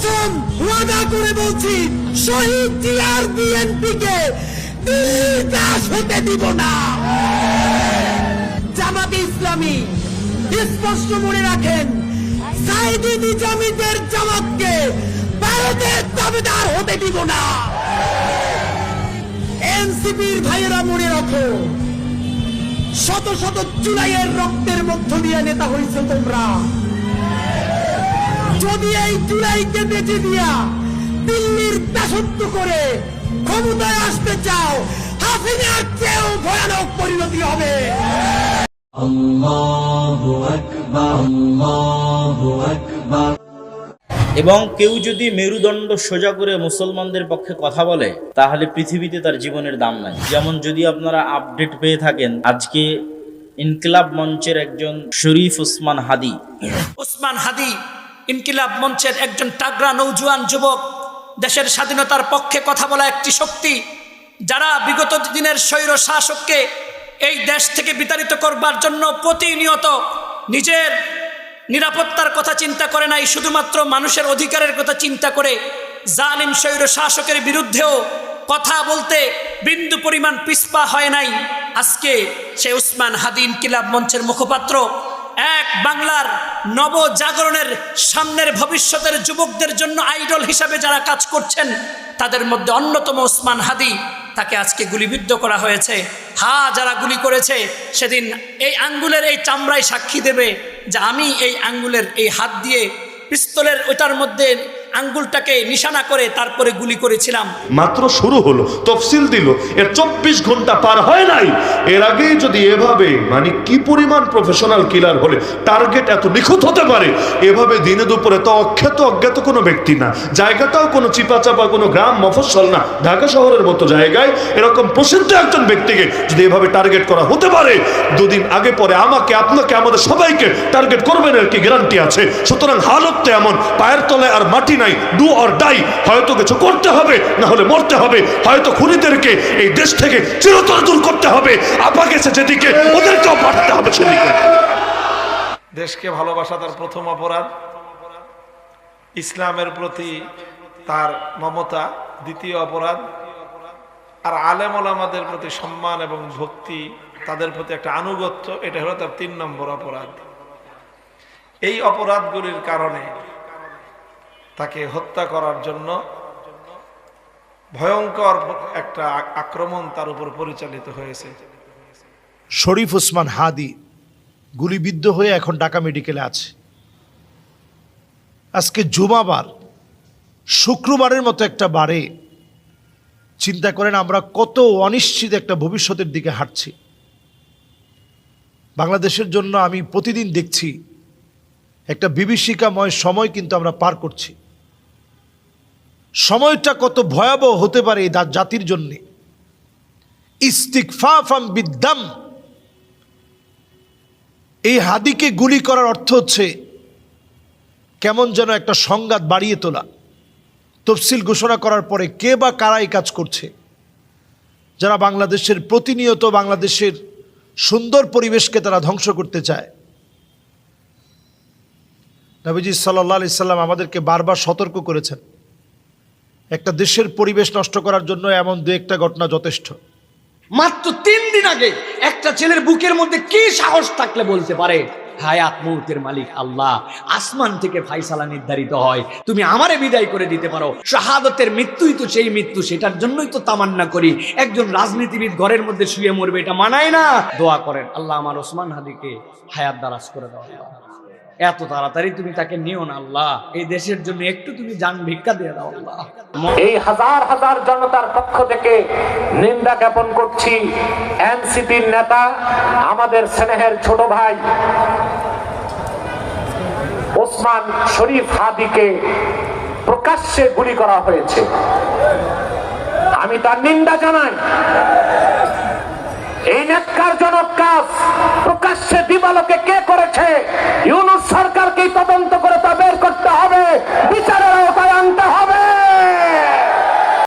কসম ওয়াদা করে বলছি, শহীদ বিএনপি কে হতে দিব না। জামাত ইসলামী স্পষ্ট মনে রাখেন, সাইদি নিজামীদের জামাতকে ভারতের দাবিদার হতে দিব না। এনসিপির ভাইয়েরা মনে রাখো, শত শত জুলাইয়ের রক্তের মধ্য দিয়ে নেতা হয়েছে তোমরা। যদি এই জুলাইকে বেঁচে দিয়া দিল্লির দাসত্ব করে ক্ষমতায় আসতে চাও হাসিনার চেয়েও ভয়ানক পরিণতি হবে। এবং কেউ যদি মেরুদণ্ড সোজা করে মুসলমানদের পক্ষে কথা বলে তাহলে পৃথিবীতে তার জীবনের দাম নাই। যেমন যদি আপনারা আপডেট পেয়ে থাকেন আজকে ইনকিলাব মঞ্চের একজন শরীফ উসমান হাদি। উসমান হাদি ইনকিলাব মঞ্চের একজন টাগরা নৌজওয়ান যুবক দেশের স্বাধীনতার পক্ষে কথা বলা একটি শক্তি, যারা বিগত দিনের স্বৈর শাসককে এই দেশ থেকে বিতাড়িত করবার জন্য প্রতিনিয়ত নিজের নিরাপত্তার কথা চিন্তা করে নাই, শুধুমাত্র মানুষের অধিকারের কথা চিন্তা করে জালিম স্বৈর শাসকের বিরুদ্ধেও কথা বলতে বিন্দু পরিমাণ পিসপা হয় নাই। আজকে সে উসমান হাদি ইনকিলাব মঞ্চের মুখপাত্র এক বাংলার নবজাগরণের সামনের ভবিষ্যতের যুবকদের জন্য আইডল হিসাবে যারা কাজ করছেন, তাদের মধ্যে অন্যতম ওসমান হাদি, তাকে আজকে গুলিবিদ্ধ করা হয়েছে। হা, যারা গুলি করেছে, সেদিন এই আঙ্গুলের এই চামড়ায় সাক্ষী দেবে যে আমি এই আঙ্গুলের এই হাত দিয়ে পিস্তলের ওটার মধ্যে আঙ্গুলটাকে নিশানা করে তারপরে গুলি করেছিলাম। মাত্র শুরু হলো, তফসিল দিল, এর চব্বিশ ঘণ্টা পার হয় নাই। এর আগেই যদি এভাবে মানে কি পরিমাণ প্রফেশনাল কিলার হলে টার্গেট এত নিখুঁত হতে পারে? এভাবে দিনে দুপুরে তো অখ্যাত, অজ্ঞাত কোনো ব্যক্তি না। জায়গাটাও কোনো চিপাচাপা, কোনো গ্রাম মফস্বল না। ঢাকা শহরের মতো জায়গায় এরকম প্রসিদ্ধ একজন ব্যক্তিকে যদি এভাবে টার্গেট করা হতে পারে, দুদিন আগে পরে আমাকে, আপনাকে, আমাদের সবাইকে টার্গেট করবেন আর কি গ্যারান্টি আছে? সুতরাং হালত তো এমন, পায়ের তলায় আর মাটি নাই ডু অর ডাই হয়তো কিছু করতে হবে, না হলে মরতে হবে। হয়তো খুনিদেরকে এই দেশ থেকে চিরতরে দূর করতে হবে, আপা গেছে যেদিকে, ওদেরকেও পাঠাতে হবে সেদিকে। দেশকে ভালোবাসা তার প্রথম অপরাধ। ইসলামের প্রতি তার মমতা দ্বিতীয় অপরাধ। আর আলেম ওলামাদের প্রতি সম্মান এবং ভক্তি তাদের প্রতি একটা আনুগত্য, এটা হলো তার তিন নম্বর অপরাধ। এই অপরাধগুলির কারণে তাকে হত্যা করার জন্য ভয়ঙ্কর একটা আক্রমণ তার উপর পরিচালিত হয়েছে। শরীফ ওসমান হাদি গুলিবিদ্ধ হয়ে এখন ঢাকা মেডিকেলে আছে। আজকে জুমাবার, শুক্রবারের মতো একটা বারে চিন্তা করেন আমরা কত অনিশ্চিত একটা ভবিষ্যতের দিকে হাঁটছি। বাংলাদেশের জন্য আমি প্রতিদিন দেখছি একটা বিভীষিকাময় সময় কিন্তু আমরা পার করছি। সময়টা কত ভয়াবহ হতে পারে এই জাতির জন্যে। ইস্তিকফাফাম বিদ্যাম এই হাদিকে গুলি করার অর্থ হচ্ছে, কেমন যেন একটা সংঘাত বাড়িয়ে তোলা। তফসিল ঘোষণা করার পরে কে বা কারা এই কাজ করছে? যারা বাংলাদেশের প্রতিনিয়ত বাংলাদেশের সুন্দর পরিবেশকে তারা ধ্বংস করতে চায়। নবীজি সাল্লাহ সাল্লাম আমাদেরকে বারবার সতর্ক করেছেন। একটা দেশের পরিবেশ নষ্ট করার জন্য এমন দু একটা ঘটনা যথেষ্ট। মাত্র তিন দিন আগে একটা ছেলের বুকের মধ্যে কি সাহস থাকলে বলতে পারে, হায়াত মুহূর্তের মালিক আল্লাহ, আসমান থেকে ফাইসালা নির্ধারিত হয়, তুমি আমারে বিদায় করে দিতে পারো। শাহাদতের মৃত্যুই তো সেই মৃত্যু, সেটার জন্যই তো তামান্না করি। একজন রাজনীতিবিদ ঘরের মধ্যে শুয়ে মরবে, এটা মানায় না। দোয়া করেন, আল্লাহ আমার ওসমান হাদিকে হায়াত দারাজ করে দাও। আল্লাহ। এত তাড়াতাড়ি তুমি তাকে নিও না আল্লাহ। এই দেশের জন্য একটু তুমি যান ভিক্ষা দিয়ে দাও আল্লাহ। এই হাজার হাজার জনতার পক্ষ থেকে নিন্দা জ্ঞাপন করছি। এনসিপির নেতা, আমাদের স্নেহের ছোট ভাই ওসমান শরীফ হাদিকে প্রকাশ্যে গুলি করা হয়েছে। আমি তার নিন্দা জানাই। এই ন্যাক্কারজনক কাজ